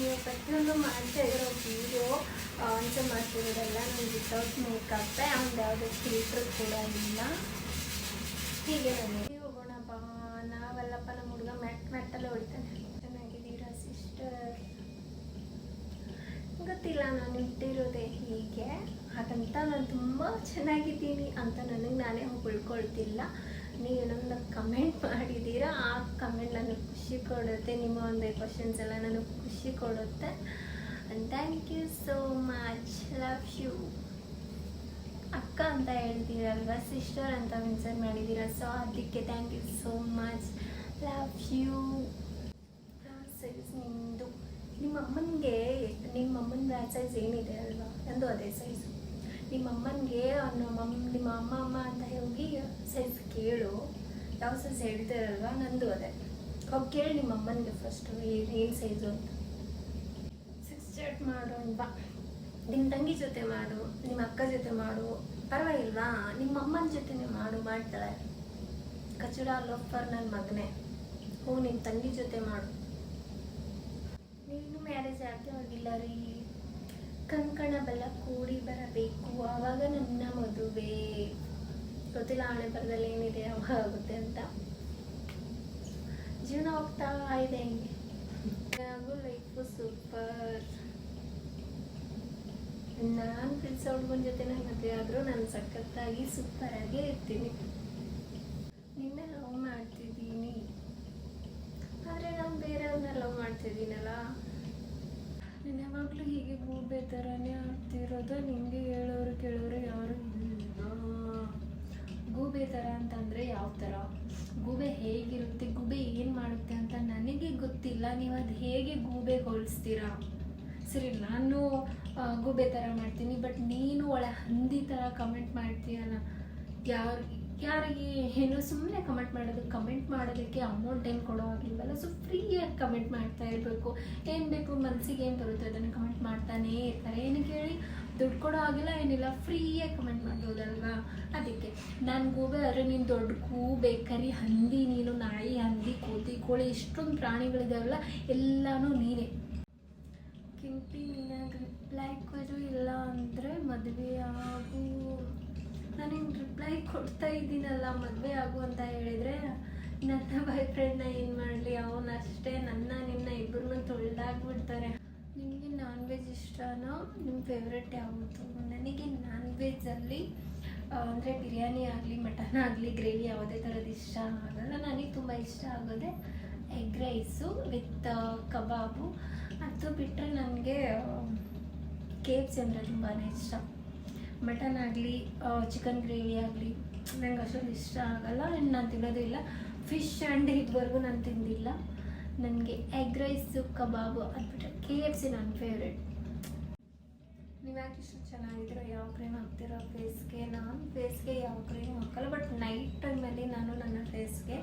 ನೀವು ಪ್ರತಿಯೊಂದು ಮಾಡ್ತಾ ಇರೋ ವೀಡಿಯೋ ಆನ್ಸರ್ ಮಾಡ್ತಿರೋದೆಲ್ಲ ನಾನು ವಿತೌಟ್ ಮೇಕಪ್ಪೆ ಅವ್ನು ಯಾವುದೇ ಫಿಲ್ಟ್ರ್ ಕೂಡ ಇಲ್ಲ. ಹೀಗೆ ನನಗೆ ಹೋಗೋಣಪ್ಪ ನಾವಲ್ಲಪ್ಪ ನಮ್ಮ ಹುಡುಗ ಮ್ಯಾಟ್ ಮ್ಯಾಟಲ್ಲೇ ಹೊಡಿತಾನೆ. ಚೆನ್ನಾಗಿದ್ದೀರಾ ಸಿಸ್ಟರ್ ಗೊತ್ತಿಲ್ಲ, ನಾನು ಇಟ್ಟಿರೋದೆ ಹೀಗೆ. ಹಾಗಂತ ನಾನು ತುಂಬ ಚೆನ್ನಾಗಿದ್ದೀನಿ ಅಂತ ನನಗೆ ನಾನೇ ಹೊಗಳ್ಕೊಳ್ತಿಲ್ಲ ನೀವು ನನ್ನ ಕಮೆಂಟ್ ಮಾಡಿದ್ದೀರಾ? ಆ ಕಮೆಂಟ್ ನನಗೆ ಖುಷಿ ಕೊಡುತ್ತೆ. ನಿಮ್ಮ ಒಂದು ಕ್ವಶನ್ಸ್ ಎಲ್ಲ ನನಗೆ ಖುಷಿ ಕೊಡುತ್ತೆ. Thank you so much love you ಅಕ್ಕ ಅಂತ ಹೇಳ್ತೀರಲ್ವ? ಸಿಸ್ಟರ್ ಅಂತ ಮೆನ್ಷನ್ ಮಾಡಿದ್ದೀರಾ? ಸೊ ಅದಕ್ಕೆ thank you so much love you size ನಿಮ್ಮದು ನಿಮ್ಮ ಅಮ್ಮನಿಗೆ, ನಿಮ್ಮ ಅಮ್ಮನ ಸೈಜ್ ಏನಿದೆ ಅಲ್ವಾ? ನಂದು ಅದೇ ಸೈಜು ನಿಮ್ಮ ಅಮ್ಮನಿಗೆ ನಮ್ಮ ನಿಮ್ಮ ಅಮ್ಮ ಅಮ್ಮ ಅಂತ ಹೋಗಿ ಸೈಜ್ ಕೇಳು. ಯಾವ ಸೈಜ್ ಹೇಳ್ತಾರಲ್ವಾ? ನಂದು ಅದೇ. ಹೋಗಿ ಕೇಳಿ ನಿಮ್ಮ ಅಮ್ಮನಿಗೆ ಫಸ್ಟು ಏನು ಸೈಜು ಅಂತ. ಸಿಕ್ಸ್ ಚಾಟ್ ಮಾಡು ಬಾ ನಿಮ್ಮ ತಂಗಿ ಜೊತೆ ಮಾಡು ನಿಮ್ಮ ಅಕ್ಕ ಜೊತೆ ಮಾಡು. ಪರವಾಗಿಲ್ವಾ? ನಿಮ್ಮ ಅಮ್ಮನ ಜೊತೆನೇ ಮಾಡು ಮಾಡ್ತಾಳೆ. ಕಚಡ ಲೋಫರ್ ನನ್ನ ಮಗನೇ. ಹ್ಞೂ ನಿಮ್ಮ ತಂಗಿ ಜೊತೆ ಮಾಡು. ನೀನು ಮ್ಯಾರೇಜ್ ಆಗೇ ಹೋಗಿಲ್ಲ ರೀ. ಕಂಕಣ ಬಲ ಕೂಡಿ ಬರಬೇಕು. ಆವಾಗ ನನ್ನ ಮದುವೆ. ಗೊತ್ತಿಲ್ಲ ಹಣೆ ಬರದಲ್ಲಿ ಏನಿದೆ ಅವಾಗ ಆಗುತ್ತೆ ಅಂತ. ಜೀವನ ಹೋಗ್ತಾ ಇದೆ ಹಿಂಗೆ. ಲೈಫು ಸೂಪರ್ ನಾನು ಫ್ರೆಂಡ್ಸ್ ಹುಡುಗನ ಜೊತೆ ಮದುವೆ ಆದರೂ ನಾನು ಸಖತ್ತಾಗಿ ಆಗಿ ಇರ್ತೀನಿ ನಿನ್ನೆ ಲವ್ ಮಾಡ್ತಿದ್ದೀನಿ ಆದರೆ ನಾನು ಬೇರೆಯವ್ರನ್ನ ಲವ್ ಮಾಡ್ತಿದ್ದೀನಲ್ಲ ನಾನು ಯಾವಾಗಲೂ ಗೂಬೆ ಥರನೇ ಆಗ್ತಿರೋದು ನಿಮಗೆ ಹೇಳೋರು ಕೇಳೋರು ಯಾರು ಇಲ್ಲ. ಗೂಬೆ ಥರ ಅಂತಂದರೆ ಯಾವ ಥರ? ಗೂಬೆ ಹೇಗಿರುತ್ತೆ? ಗೂಬೆ ಏನು ಮಾಡುತ್ತೆ ಅಂತ ನನಗೆ ಗೊತ್ತಿಲ್ಲ. ನೀವು ಅದು ಹೇಗೆ ಗೂಬೆ ಹೋಲಿಸ್ತೀರಾ? ಸರಿ, ನಾನು ಗೂಬೆ ಥರ ಮಾಡ್ತೀನಿ. ಬಟ್ ನೀನು ಒಳ ಹಂದಿ ಥರ ಕಮೆಂಟ್ ಮಾಡ್ತೀಯಲ್ಲ, ಯಾರು ಯಾರಿಗೆ ಏನು ಸುಮ್ಮನೆ ಕಮೆಂಟ್ ಮಾಡೋದು ಕಮೆಂಟ್ ಮಾಡೋದಕ್ಕೆ ಅಮೌಂಟ್ ಏನು ಕೊಡೋ ಆಗಿಲ್ವಲ್ಲ ಸೊ ಫ್ರೀಯಾಗಿ ಕಮೆಂಟ್ ಮಾಡ್ತಾ ಇರಬೇಕು. ಏನು ಬೇಕು? ಮನಸ್ಸಿಗೆ ಏನು ಬರುತ್ತೆ ಅದನ್ನು ಕಮೆಂಟ್ ಮಾಡ್ತಾನೇ ಇರ್ತಾರೆ. ಏನು ಕೇಳಿ? ದುಡ್ಡು ಕೊಡೋ ಆಗಿಲ್ಲ ಏನಿಲ್ಲ. ಫ್ರೀಯಾಗಿ ಕಮೆಂಟ್ ಮಾಡ್ಬೋದಲ್ವಾ? ಅದಕ್ಕೆ ನಾನು ಗೂಬೆ ಆದರೆ ನೀನು ದೊಡ್ಡ ಕೂ ಬೇಕರಿ, ಹಂದಿ ನೀನು, ನಾಯಿ, ಹಂದಿ, ಕೋತಿ, ಕೋಳಿ ಇಷ್ಟೊಂದು ಪ್ರಾಣಿಗಳಿದಾವಲ್ಲ, ಎಲ್ಲನೂ ನೀನೇ. ಕಿಂಪಿ ನಿನಗೆ ರಿಪ್ಲೈ ಕೊಡು ಇಲ್ಲ ಅಂದರೆ ಮದುವೆ ಆಗು. ನನಗೆ ರಿಪ್ಲೈ ಕೊಡ್ತಾ ಇದ್ದೀನಲ್ಲ, ಮದುವೆ ಆಗು ಅಂತ ಹೇಳಿದರೆ, ನನ್ನ ಬಾಯ್ ಫ್ರೆಂಡ್ನ ಏನು ಮಾಡಲಿ ಅವನಷ್ಟೇ ನನ್ನ, ನಿನ್ನ ಇಬ್ಬರನ್ನೂ ತೊಳೆದಾಗ್ಬಿಡ್ತಾರೆ. ನಿಮಗೆ ನಾನ್ ವೆಜ್ ಇಷ್ಟನೋ ನಿಮ್ಮ ಫೇವ್ರೆಟ್ ಯಾವುದು ನನಗೆ ನಾನ್ ವೆಜ್ಜಲ್ಲಿ ಅಂದರೆ ಬಿರಿಯಾನಿ ಆಗಲಿ ಮಟನ್ ಆಗಲಿ ಗ್ರೇವಿ ಯಾವುದೇ ಥರದ್ದು ಇಷ್ಟ ಆಗಲ್ಲ. ನನಗೆ ತುಂಬ ಇಷ್ಟ ಆಗೋದೆ ಎಗ್ ರೈಸು ವಿತ್ ಕಬಾಬು. ಅದು ಬಿಟ್ಟರೆ ನನಗೆ ಕೆ ಎಫ್ ಸಿ ಅಂದರೆ ತುಂಬಾ ಇಷ್ಟ. ಮಟನ್ ಆಗಲಿ ಚಿಕನ್ ಗ್ರೇವಿ ಆಗಲಿ, ನಂಗೆ ಅಷ್ಟೊಂದು ಇಷ್ಟ ಆಗಲ್ಲ. ಆ್ಯಂಡ್ ನಾನು ತಿನ್ನೋದು ಇಲ್ಲ. ಫಿಶ್ ಆ್ಯಂಡ್ ಇದುವರೆಗೂ ನಾನು ತಿಂದಿಲ್ಲ. ನನಗೆ ಎಗ್ ರೈಸು ಕಬಾಬು ಅದು ಬಿಟ್ಟರೆ ಕೆ ಎಫ್ ಸಿ ನನ್ನ ಫೇವ್ರೆಟ್ ಯಾಕೆ ಇಷ್ಟು ಚೆನ್ನಾಗಿದ್ದೀರೋ ಯಾವ ಕ್ರೀಮ್ ಹಾಕ್ತೀರೋ ಫೇಸ್ಗೆ ನಾನು ಫೇಸ್ಗೆ ಯಾವ ಕ್ರೀಮ್ ಹಾಕಲ್ಲ ಬಟ್ ನೈಟ್ ಟೈಮಲ್ಲಿ ನಾನು ನನ್ನ ಫೇಸ್ಗೆ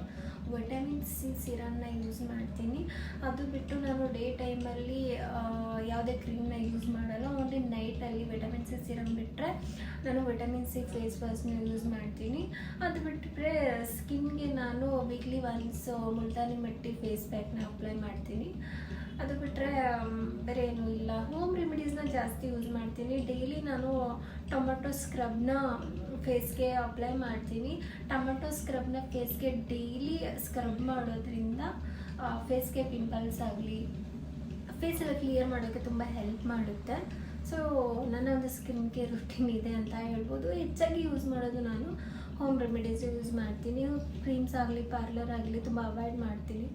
ವಿಟಮಿನ್ ಸಿ ಸಿರಮ್ನ ಯೂಸ್ ಮಾಡ್ತೀನಿ. ಅದು ಬಿಟ್ಟು ನಾನು ಡೇ ಟೈಮಲ್ಲಿ ಯಾವುದೇ ಕ್ರೀಮ್ನ ಯೂಸ್ ಮಾಡಲ್ಲ ಓನ್ಲಿ ನೈಟಲ್ಲಿ ವಿಟಮಿನ್ ಸಿ ಸಿರಮ್ ಬಿಟ್ಟರೆ ನಾನು ವಿಟಮಿನ್ ಸಿ ಫೇಸ್ ವಾಶ್ನ ಯೂಸ್ ಮಾಡ್ತೀನಿ. ಅದು ಬಿಟ್ಟರೆ ಸ್ಕಿನ್ಗೆ ನಾನು ವೀಕ್ಲಿ ಒನ್ಸ್ ಮುಲ್ತಾನಿ ಮಟ್ಟಿ ಫೇಸ್ ಪ್ಯಾಕ್ನ ಅಪ್ಲೈ ಮಾಡ್ತೀನಿ. ಅದು ಬಿಟ್ಟರೆ ಬೇರೆ ಏನೂ ಇಲ್ಲ. ಹೋಮ್ ರೆಮಿಡೀಸ್ನ ಜಾಸ್ತಿ ಯೂಸ್ ಮಾಡ್ತೀನಿ. ಡೈಲಿ ನಾನು ಟೊಮೆಟೊ ಸ್ಕ್ರಬ್ನ ಫೇಸ್ಗೆ ಅಪ್ಲೈ ಮಾಡ್ತೀನಿ. ಟೊಮೆಟೊ ಸ್ಕ್ರಬ್ನ ಫೇಸ್ಗೆ ಡೈಲಿ ಸ್ಕ್ರಬ್ ಮಾಡೋದ್ರಿಂದ ಫೇಸ್ಗೆ ಪಿಂಪಲ್ಸ್ ಆಗಲಿ ಫೇಸ್ ಎಲ್ಲ ಕ್ಲಿಯರ್ ಮಾಡೋಕ್ಕೆ ತುಂಬ ಹೆಲ್ಪ್ ಮಾಡುತ್ತೆ. ಸೊ ನನ್ನ ಒಂದು ಸ್ಕಿನ್ ಕೇರ್ ರುಟೀನ್ ಇದೆ ಅಂತ ಹೇಳ್ಬೋದು. ಹೆಚ್ಚಾಗಿ ಯೂಸ್ ಮಾಡೋದು ನಾನು ಹೋಮ್ ರೆಮಿಡೀಸ್ ಯೂಸ್ ಮಾಡ್ತೀನಿ. ಕ್ರೀಮ್ಸ್ ಆಗಲಿ ಪಾರ್ಲರ್ ಆಗಲಿ, ತುಂಬ ಅವಾಯ್ಡ್ ಮಾಡ್ತೀನಿ.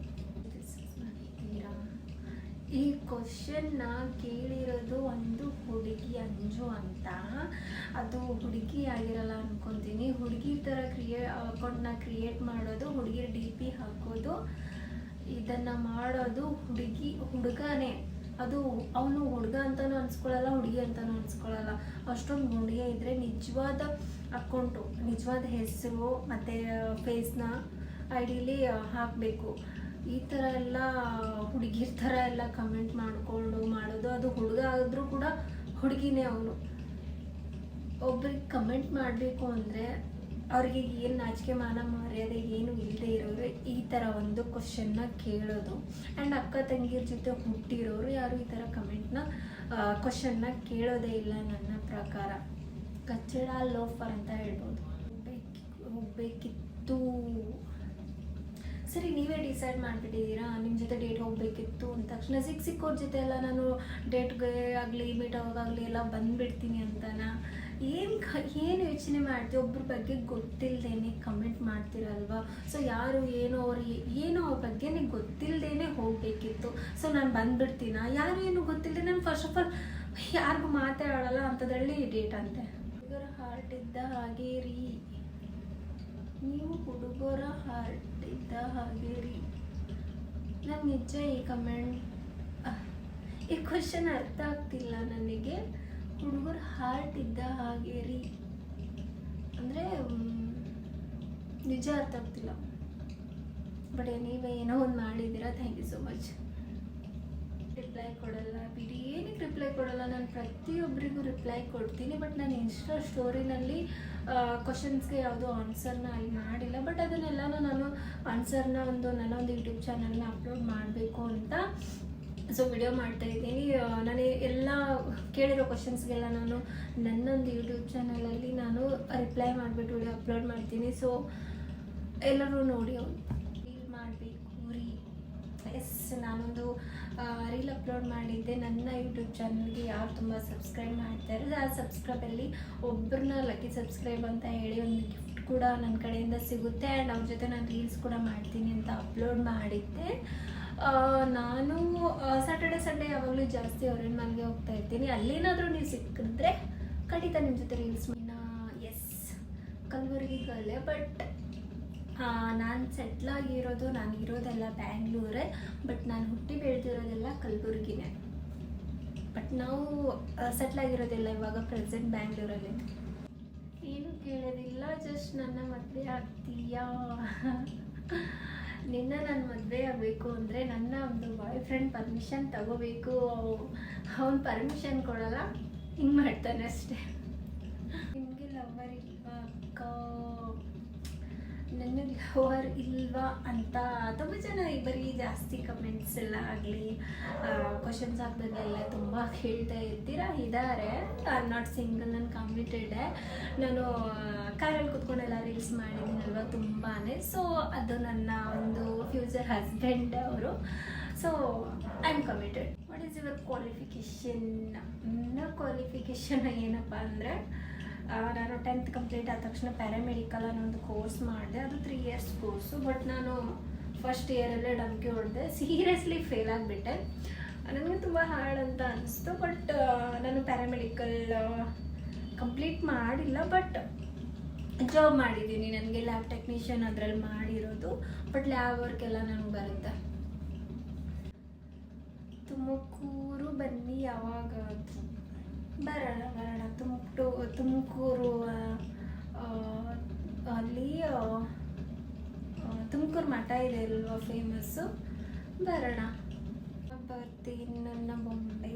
ಈ ಕ್ವಶನ್ನ ಕೇಳಿರೋದು ಒಂದು ಹುಡುಗಿ ಅಂಜು ಅಂತ. ಅದು ಹುಡುಗಿ ಆಗಿರಲ್ಲ ಅನ್ಕೊತೀನಿ. ಹುಡುಗಿ ಥರ ಕ್ರಿಯೇ ಅಕೌಂಟ್ನ ಕ್ರಿಯೇಟ್ ಮಾಡೋದು ಹುಡುಗಿ ಡಿ ಪಿ ಹಾಕೋದು, ಇದನ್ನು ಮಾಡೋದು ಹುಡುಗಿ, ಹುಡುಗನೇ. ಅದು ಅವನು ಹುಡುಗ ಅಂತಲೂ ಅನ್ಸ್ಕೊಳ್ಳಲ್ಲ ಹುಡುಗಿ ಅಂತಲೂ ಅನ್ಸ್ಕೊಳ್ಳಲ್ಲ ಅಷ್ಟೊಂದು ಹುಡುಗಿ ಇದ್ದರೆ ನಿಜವಾದ ಅಕೌಂಟು, ನಿಜವಾದ ಹೆಸರು ಮತ್ತು ಫೇಸ್ನ ಐ ಹಾಕಬೇಕು. ಈ ಥರ ಎಲ್ಲ ಹುಡುಗಿರ ಥರ ಎಲ್ಲ ಕಮೆಂಟ್ ಮಾಡಿಕೊಂಡು ಮಾಡೋದು, ಅದು ಹುಡುಗ ಆದರೂ ಕೂಡ ಹುಡುಗಿನೇ ಅವನು. ಒಬ್ರಿಗೆ ಕಮೆಂಟ್ ಮಾಡಬೇಕು ಅಂದರೆ ಅವ್ರಿಗೆ ಏನು ನಾಚಿಕೆ ಮಾನ, ಮರ್ಯಾದೆ ಏನು ಇಲ್ಲದೆ ಇರೋರು ಈ ಥರ ಒಂದು ಕ್ವಶನ್ನ ಕೇಳೋದು. ಆ್ಯಂಡ್ ಅಕ್ಕ ತಂಗಿಯರ ಜೊತೆ ಹುಟ್ಟಿರೋರು ಯಾರು ಈ ಥರ ಕಮೆಂಟ್ನ ಕ್ವಶನ್ನ ಕೇಳೋದೇ ಇಲ್ಲ ನನ್ನ ಪ್ರಕಾರ. ಕಚ್ಚಡ ಲೋಫರ್ ಅಂತ ಹೇಳ್ಬೋದು. ಹೋಗ್ಬೇಕಿ ಹೋಗ್ಬೇಕಿತ್ತು ಸರಿ, ನೀವೇ ಡಿಸೈಡ್ ಮಾಡಿಬಿಟ್ಟಿದ್ದೀರಾ? ನಿಮ್ಮ ಜೊತೆ ಡೇಟ್ ಹೋಗಬೇಕಿತ್ತು ಅಂದ ತಕ್ಷಣ ಸಿಕ್ಕ ಸಿಕ್ಕೋರ ಜೊತೆ ಎಲ್ಲ ನಾನು ಡೇಟ್ಗೆ ಆಗಲಿ ಮೀಟ್ ಆಗೋದಾಗಲಿ ಎಲ್ಲ ಬಂದುಬಿಡ್ತೀನಿ ಅಂತನ. ಏನು ಕ, ಏನು ಯೋಚನೆ ಮಾಡ್ತೀವಿ ಒಬ್ಬರ ಬಗ್ಗೆ ಗೊತ್ತಿಲ್ಲದೇನೆ ಕಮೆಂಟ್ ಮಾಡ್ತಿರಲ್ವಾ? ಸೊ ಯಾರು, ಏನೋ ಅವ್ರು, ಏನೋ ಅವ್ರ ಬಗ್ಗೆ ಗೊತ್ತಿಲ್ಲದೇನೆ ಹೋಗಬೇಕಿತ್ತು. ಸೊ ನಾನು ಬಂದುಬಿಡ್ತೀನ? ಯಾರು ಏನು ಗೊತ್ತಿಲ್ಲದೆ ನಾನು ಫಸ್ಟ್ ಆಫ್ ಆಲ್ ಯಾರಿಗೂ ಮಾತಾಡೋಲ್ಲ ಅಂಥದ್ರಲ್ಲಿ ಡೇಟ್ ಅಂತೆ. ಹುಡುಗರ ಹಾರ್ಟ್ ಇದ್ದ ಹಾಗೆ ರೀ ನೀವು ಹುಡುಗರ ಹಾರ್ಟ್ ಇದ್ದ ಹಾಗೆ ರೀ ನಾನು ನಿಜ ಈ ಕಮೆಂಟ್ ಈ ಕ್ವಶನ್ ಅರ್ಥ ಆಗ್ತಿಲ್ಲ ನನಗೆ. ಹುಡುಗರ ಹಾರ್ಟ್ ಇದ್ದ ಹಾಗೆ ರೀ ಅಂದರೆ ನಿಜ ಅರ್ಥ ಆಗ್ತಿಲ್ಲ. ಬಟ್ ನೀವೇ ಏನೋ ಒಂದು ಮಾಡಿದ್ದೀರಾ? Thank you so much reply ಕೊಡಲ್ಲ. ಬಿಡಿ ಏನಕ್ಕೆ ರಿಪ್ಲೈ ಕೊಡಲ್ಲ. ನಾನು ಪ್ರತಿಯೊಬ್ಬರಿಗೂ ರಿಪ್ಲೈ ಕೊಡ್ತೀನಿ. ಬಟ್ ನಾನು ಇನ್ಸ್ಟಾ ಸ್ಟೋರಿನಲ್ಲಿ ಕ್ವಶನ್ಸ್ಗೆ ಯಾವುದೋ ಆನ್ಸರ್ನ ಅಲ್ಲಿ ಮಾಡಿಲ್ಲ. ಬಟ್ ಅದನ್ನೆಲ್ಲನೂ ನಾನು ಆನ್ಸರ್ನ ಒಂದು ನನ್ನೊಂದು ಯೂಟ್ಯೂಬ್ ಚಾನಲ್ನ ಅಪ್ಲೋಡ್ ಮಾಡಬೇಕು ಅಂತ ಸೊ ವಿಡಿಯೋ ಮಾಡ್ತಾ ಇದ್ದೀನಿ. ನಾನು ಎಲ್ಲ ಕೇಳಿರೋ ಕ್ವಶನ್ಸ್ಗೆಲ್ಲ ನಾನು ನನ್ನೊಂದು ಯೂಟ್ಯೂಬ್ ಚಾನಲಲ್ಲಿ ನಾನು ರಿಪ್ಲೈ ಮಾಡಿಬಿಟ್ಟು ಅಪ್ಲೋಡ್ ಮಾಡ್ತೀನಿ. ಸೊ ಎಲ್ಲರೂ ನೋಡಿ ಎಸ್, ನಾನೊಂದು ರೀಲ್ ಅಪ್ಲೋಡ್ ಮಾಡಿದ್ದೆ. ನನ್ನ ಯೂಟ್ಯೂಬ್ ಚಾನಲ್ಗೆ ಯಾರು ತುಂಬ ಸಬ್ಸ್ಕ್ರೈಬ್ ಮಾಡ್ತಾರೆ, ಆ ಸಬ್ಸ್ಕ್ರೈಬಲ್ಲಿ ಒಬ್ಬರನ್ನ ಲಕ್ಕಿ ಸಬ್ಸ್ಕ್ರೈಬ್ ಅಂತ ಹೇಳಿ ಒಂದು ಗಿಫ್ಟ್ ಕೂಡ ನನ್ನ ಕಡೆಯಿಂದ ಸಿಗುತ್ತೆ. ಆ್ಯಂಡ್ ಅವ್ರ ಜೊತೆ ನಾನು ರೀಲ್ಸ್ ಕೂಡ ಮಾಡ್ತೀನಿ ಅಂತ ಅಪ್ಲೋಡ್ ಮಾಡಿದ್ದೆ. ನಾನು ಸ್ಯಾಟರ್ಡೆ ಸಂಡೇ ಯಾವಾಗಲೂ ಜಾಸ್ತಿ ಅವ್ರನ್ನ ಮನೆಗೆ ಹೋಗ್ತಾ ಇರ್ತೀನಿ. ಅಲ್ಲೇನಾದರೂ ನೀವು ಸಿಕ್ಕಿದ್ರೆ ಖಂಡಿತ ನಿಮ್ಮ ಜೊತೆ ರೀಲ್ಸ್ ಎಸ್ ಕಲಬುರಗಿ ಗರ್ಲೆ ಬಟ್ ನಾನು ಸೆಟ್ಲಾಗಿರೋದು ನಾನು ಇರೋದೆಲ್ಲ ಬ್ಯಾಂಗ್ಳೂರೇ ಬಟ್ ನಾನು ಹುಟ್ಟಿ ಬೆಳೆದಿರೋದೆಲ್ಲ ಕಲಬುರ್ಗಿನೇ. ಬಟ್ ನಾವು ಸೆಟ್ಲಾಗಿರೋದೆಲ್ಲ ಇವಾಗ ಪ್ರೆಸೆಂಟ್ ಬ್ಯಾಂಗ್ಳೂರಲ್ಲಿ. ಏನು ಕೇಳೋದಿಲ್ಲ ಜಸ್ಟ್ ನನ್ನ ಮದುವೆ ಆಗ್ತೀಯಾ? ನಿನ್ನ ನಾನು ಮದುವೆ ಆಗಬೇಕು ಅಂದರೆ ನನ್ನ ಒಂದು ಬಾಯ್ ಫ್ರೆಂಡ್ ಪರ್ಮಿಷನ್ ತಗೋಬೇಕು. ಅವ್ನು ಪರ್ಮಿಷನ್ ಕೊಡಲ್ಲ, ಹಿಂಗೆ ಮಾಡ್ತಾನೆ ಅಷ್ಟೇ. ನಿಮಗೆ ಲವರ್ ಇಲ್ವಾ ಅಕ್ಕ? ನನಗೆ ಲವರ್ ಇಲ್ವಾ ಅಂತ ತುಂಬ ಜನ ಬರೀ ಜಾಸ್ತಿ ಕಮೆಂಟ್ಸ್ ಎಲ್ಲ ಆಗಲಿ ಕ್ವಶನ್ಸ್ ಹಾಕ್ದಾಗೆಲ್ಲ ತುಂಬ ಹೇಳ್ತಾ ಇರ್ತೀರಾ? ಇದ್ದಾರೆ ಐ ನಾಟ್ ಸಿಂಗಲ್ ನಾನು ಕಮಿಟೆಡ್ ನಾನು ಕಾರಲ್ಲಿ ಕುತ್ಕೊಂಡೆಲ್ಲ ರೀಲ್ಸ್ ಮಾಡಿದ್ದೀನಲ್ವ ತುಂಬಾ ಸೊ ಅದು ನನ್ನ ಒಂದು ಫ್ಯೂಚರ್ ಹಸ್ಬೆಂಡ್ ಅವರು. So I am committed what is your qualification ನನ್ನ ಕ್ವಾಲಿಫಿಕೇಷನ್ ಏನಪ್ಪ ಅಂದರೆ ನಾನು ಟೆಂತ್ ಕಂಪ್ಲೀಟ್ ಆದ ತಕ್ಷಣ ಪ್ಯಾರಾಮೆಡಿಕಲ್ ಅನ್ನೋ ಒಂದು ಕೋರ್ಸ್ ಮಾಡಿದೆ. ಅದು ತ್ರೀ ಇಯರ್ಸ್ ಕೋರ್ಸು ಬಟ್ ನಾನು ಫಸ್ಟ್ ಇಯರಲ್ಲೇ ಡಂಕಿ ಹೊಡೆದೆ. ಸೀರಿಯಸ್ಲಿ ಫೇಲ್ ಆಗಿಬಿಟ್ಟೆ. ನನಗೆ ತುಂಬ ಹಾರ್ಡ್ ಅಂತ ಅನಿಸ್ತು ಬಟ್ ನಾನು ಪ್ಯಾರಾಮೆಡಿಕಲ್ ಕಂಪ್ಲೀಟ್ ಮಾಡಿಲ್ಲ ಬಟ್ ಜಾಬ್ ಮಾಡಿದ್ದೀನಿ. ನನಗೆ ಲ್ಯಾಬ್ ಟೆಕ್ನಿಷಿಯನ್ ಅದರಲ್ಲಿ ಮಾಡಿರೋದು ಬಟ್ ಲ್ಯಾಬ್ ವರ್ಕ್ ಎಲ್ಲ ನನಗೆ ಬರುತ್ತೆ. ತುಮಕೂರು ಬನ್ನಿ ಯಾವಾಗಾದರೂ. ಬರೋಣ ಬರೋಣ. ತುಮಕೂರು ತುಮಕೂರು ಅಲ್ಲಿ ತುಮಕೂರು ಮಠ ಇದೆ ಅಲ್ವಾ ಫೇಮಸ್ಸು ಬರೋಣ. ಬರ್ತೀನಿ ನನ್ನ ಬೊಂಬೆ.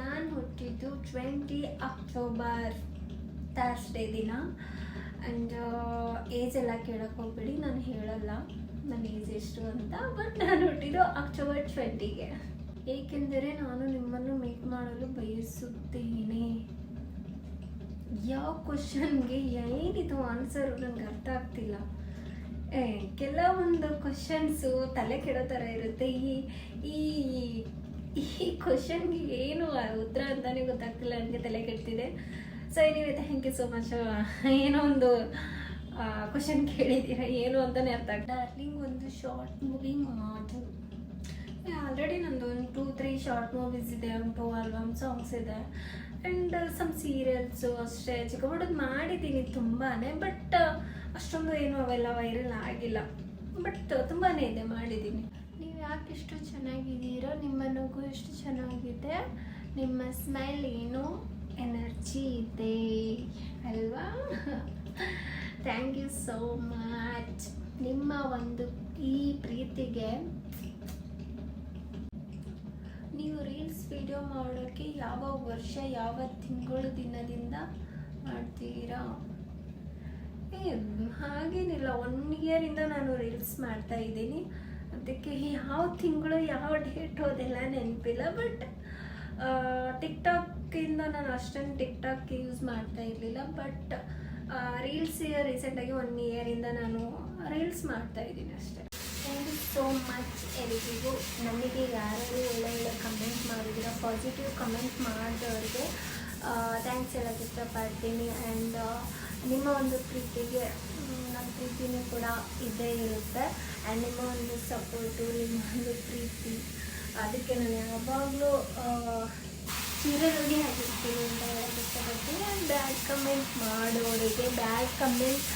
ನಾನು ಹುಟ್ಟಿದ್ದು ಟ್ವೆಂಟಿ ಅಕ್ಟೋಬರ್ ಥರ್ಸ್ಡೇ ದಿನ. ಆ್ಯಂಡ್ ಏಜ್ ಎಲ್ಲ ಕೇಳಕ್ಕೆ ಹೋಗ್ಬೇಡಿ, ನಾನು ಹೇಳಲ್ಲ. ನನ್ನ ಏಜ್ ಎಷ್ಟು ಅಂತ. ಬಟ್ ನಾನು ಹುಟ್ಟಿದ್ದು ಅಕ್ಟೋಬರ್ ಟ್ವೆಂಟಿಗೆ ಏಕೆಂದರೆ ನಾನು ನಿಮ್ಮನ್ನು ಮೀಟ್ ಮಾಡಲು ಬಯಸುತ್ತೇನೆ. ಯಾವ ಕ್ವಶನ್ಗೆ ಏನಿದು ಆನ್ಸರು ನಂಗೆ ಅರ್ಥ ಆಗ್ತಿಲ್ಲ. ಕೆಲವೊಂದು ಕ್ವಶನ್ಸು ತಲೆ ಕೆಡೋ ಥರ ಇರುತ್ತೆ. ಈ ಈ ಈ ಕ್ವಶನ್ಗೆ ಏನು ಉತ್ತರ ಅಂತಲೇ ಗೊತ್ತಾಗ್ತಿಲ್ಲ, ನನಗೆ ತಲೆ ಕೆಡ್ತಿದೆ. So anyway thank you so much ಏನೋ ಒಂದು ಕ್ವಶನ್ ಕೇಳಿದ್ದೀರಾ, ಏನು ಅಂತಲೇ ಅರ್ಥ ಡಾರ್ಲಿಂಗ್ ಒಂದು ಶಾರ್ಟ್ ಮೂವಿ ಮಾಡು. ಆಲ್ರೆಡಿ ನಂದು ಒಂದು ಟೂ ತ್ರೀ ಶಾರ್ಟ್ ಮೂವೀಸ್ ಇದೆ, ಒಂದು ಟೂ ಆಲ್ಬಮ್ ಸಾಂಗ್ಸ್ ಇದೆ. ಆ್ಯಂಡ್ ಸಮ್ ಸೀರಿಯಲ್ಸು ಅಷ್ಟೇ. ಚಿಕ್ಕ ಹುಡುಗ ಮಾಡಿದ್ದೀನಿ ತುಂಬಾ ಬಟ್ ಅಷ್ಟೊಂದು ಏನು ಅವೆಲ್ಲ ವೈರಲ್ ಆಗಿಲ್ಲ. ಬಟ್ ತುಂಬಾ ಇದೆ, ಮಾಡಿದ್ದೀನಿ. ನೀವು ಯಾಕೆ ಇಷ್ಟು ಚೆನ್ನಾಗಿದ್ದೀರೋ, ನಿಮ್ಮ ನಗು ಎಷ್ಟು ಚೆನ್ನಾಗಿದೆ, ನಿಮ್ಮ ಸ್ಮೈಲ್ ಏನು? ಎನರ್ಜಿ ಇದೆ, ಅಲ್ವಾ? ಥ್ಯಾಂಕ್ ಯು ಸೋ ಮಚ್ ನಿಮ್ಮ ಒಂದು ಈ ಪ್ರೀತಿಗೆ ನೀವು ರೀಲ್ಸ್ ವಿಡಿಯೋ ಮಾಡೋಕ್ಕೆ ಯಾವ ವರ್ಷ, ಯಾವ ತಿಂಗಳು, ದಿನದಿಂದ ಮಾಡ್ತೀರಾ? ಏ, ಹಾಗೇನಿಲ್ಲ. ಒನ್ ಇಯರಿಂದ ನಾನು ರೀಲ್ಸ್ ಮಾಡ್ತಾ ಇದ್ದೀನಿ. ಅದಕ್ಕೆ ಯಾವ ತಿಂಗಳು, ಯಾವ ಡೇಟ್ ಅದೆಲ್ಲ ನೆನಪಿಲ್ಲ. ಬಟ್ ಟಿಕ್ಟಾಕಿಂದ ನಾನು ಅಷ್ಟೊಂದು ಟಿಕ್ಟಾಕ್ ಯೂಸ್ ಮಾಡ್ತಾ ಇರಲಿಲ್ಲ. ಬಟ್ ರೀಲ್ಸ್ ರೀಸೆಂಟಾಗಿ ಒನ್ ಇಯರಿಂದ ನಾನು ರೀಲ್ಸ್ ಮಾಡ್ತಾ ಇದ್ದೀನಿ ಅಷ್ಟೇ. ಥ್ಯಾಂಕ್ ಯು ಸೋ ಮಚ್ ಎಲ್ರಿಗೂ. ನನಗೆ ಯಾರು ಒಳ್ಳೆ ಒಳ್ಳೆ ಕಮೆಂಟ್ ಮಾಡಿದ್ದೀರ ಪಾಸಿಟಿವ್ ಕಮೆಂಟ್ ಮಾಡಿದವ್ರಿಗೆ ಥ್ಯಾಂಕ್ಸ್ ಹೇಳೋಕ್ಕೆ ಇಷ್ಟಪಡ್ತೀನಿ ಆ್ಯಂಡ್ ನಿಮ್ಮ ಒಂದು ಪ್ರೀತಿಗೆ ನಮ್ಮ ಪ್ರೀತಿನೂ ಕೂಡ ಇದ್ದೇ ಇರುತ್ತೆ. ಆ್ಯಂಡ್ ನಿಮ್ಮ ಒಂದು ಸಪೋರ್ಟು ನಿಮ್ಮ ಒಂದು ಪ್ರೀತಿ, ಅದಕ್ಕೆ ನಾನು ಯಾವಾಗಲೂ ಚಿರಋಣಿ ಆಗಿರ್ತೀನಿ ಅಂತ ಹೇಳೋಕ್ಕೆ ಇಷ್ಟಪಡ್ತೀನಿ. ಆ್ಯಂಡ್ ಬ್ಯಾಡ್ ಕಮೆಂಟ್ ಮಾಡೋರಿಗೆ ಬ್ಯಾಡ್ ಕಮೆಂಟ್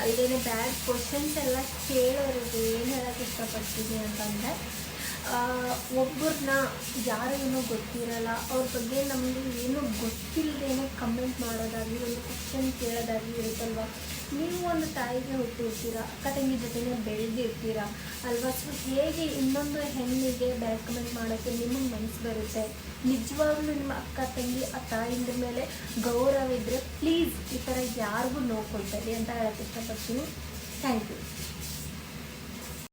ಅಲ್ಲದೇ ಬ್ಯಾಡ್ ಕ್ವಶನ್ಸ್ ಎಲ್ಲ ಕೇಳೋರಿಗೆ ಏನು ಹೇಳೋಕ್ಕೆ ಇಷ್ಟಪಡ್ತೀನಿ ಅಂತಂದರೆ ಒಬ್ಬರನ್ನ ಯಾರಿಗೂ ಗೊತ್ತಿರಲ್ಲ, ಅವ್ರ ಬಗ್ಗೆ ನಮಗೆ ಏನೂ ಗೊತ್ತಿಲ್ಲದೇನೆ ಕಮೆಂಟ್ ಮಾಡೋದಾಗಲಿ, ಒಂದು ಕ್ವಶನ್ ಕೇಳೋದಾಗಲಿ ಇರುತ್ತಲ್ವ? ನೀವು ಒಂದು ತಾಯಿಗೆ ಹುಟ್ಟಿರ್ತೀರ, ಅಕ್ಕ ತಂಗಿ ಜೊತೆನೇ ಬೆಳೆದಿರ್ತೀರ ಅಲ್ವಾ? ಸೊ ಹೇಗೆ ಇನ್ನೊಂದು ಹೆಣ್ಣಿಗೆ ಬ್ಯಾಡ್ ಕಮೆಂಟ್ ಮಾಡೋಕ್ಕೆ ನಿಮಗೆ ಮನಸ್ಸು ಬರುತ್ತೆ? ನಿಜವಾಗ್ಲೂ ನಿಮ್ಮ ಅಕ್ಕ ತಂಗಿ ಆ ತಾಯಿಂದ ಮೇಲೆ ಗೌರವ ಇದ್ದರೆ ಪ್ಲೀಸ್ ಈ ಥರ ಯಾರಿಗೂ ನೋವು ಅಂತ ಹೇಳಕ್ಕೆ ಇಷ್ಟಪಡ್ತೀನಿ. Thank you